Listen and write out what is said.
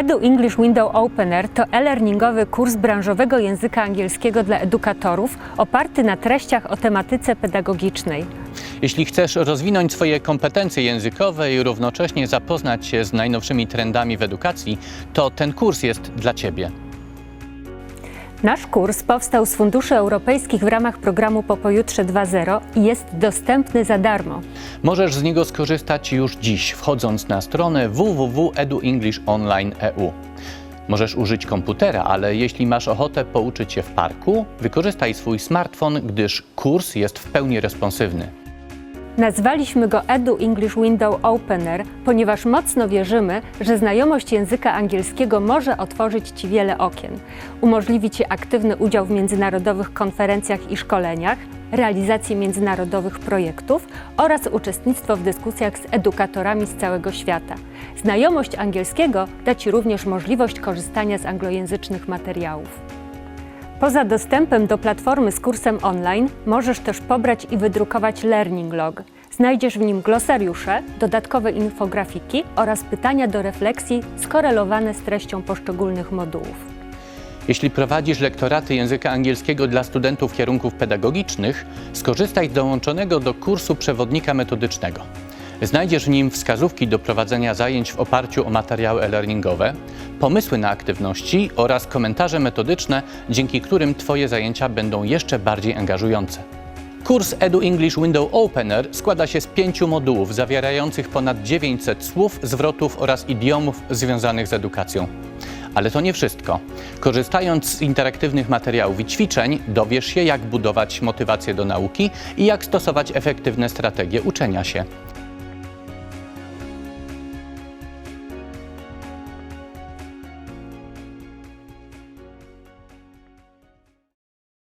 Edu English Window Opener to e-learningowy kurs branżowego języka angielskiego dla edukatorów oparty na treściach o tematyce pedagogicznej. Jeśli chcesz rozwinąć swoje kompetencje językowe i równocześnie zapoznać się z najnowszymi trendami w edukacji, to ten kurs jest dla Ciebie. Nasz kurs powstał z funduszy europejskich w ramach programu Po Pojutrze 2.0 i jest dostępny za darmo. Możesz z niego skorzystać już dziś, wchodząc na stronę www.eduenglishonline.eu. Możesz użyć komputera, ale jeśli masz ochotę pouczyć się w parku, wykorzystaj swój smartfon, gdyż kurs jest w pełni responsywny. Nazwaliśmy go Edu English Window Opener, ponieważ mocno wierzymy, że znajomość języka angielskiego może otworzyć Ci wiele okien, umożliwi Ci aktywny udział w międzynarodowych konferencjach i szkoleniach, realizację międzynarodowych projektów oraz uczestnictwo w dyskusjach z edukatorami z całego świata. Znajomość angielskiego da Ci również możliwość korzystania z anglojęzycznych materiałów. Poza dostępem do platformy z kursem online możesz też pobrać i wydrukować Learning Log. Znajdziesz w nim glosariusze, dodatkowe infografiki oraz pytania do refleksji skorelowane z treścią poszczególnych modułów. Jeśli prowadzisz lektoraty języka angielskiego dla studentów kierunków pedagogicznych, skorzystaj z dołączonego do kursu przewodnika metodycznego. Znajdziesz w nim wskazówki do prowadzenia zajęć w oparciu o materiały e-learningowe, pomysły na aktywności oraz komentarze metodyczne, dzięki którym Twoje zajęcia będą jeszcze bardziej angażujące. Kurs Edu English Window Opener składa się z pięciu modułów zawierających ponad 900 słów, zwrotów oraz idiomów związanych z edukacją. Ale to nie wszystko. Korzystając z interaktywnych materiałów i ćwiczeń, dowiesz się, jak budować motywację do nauki i jak stosować efektywne strategie uczenia się.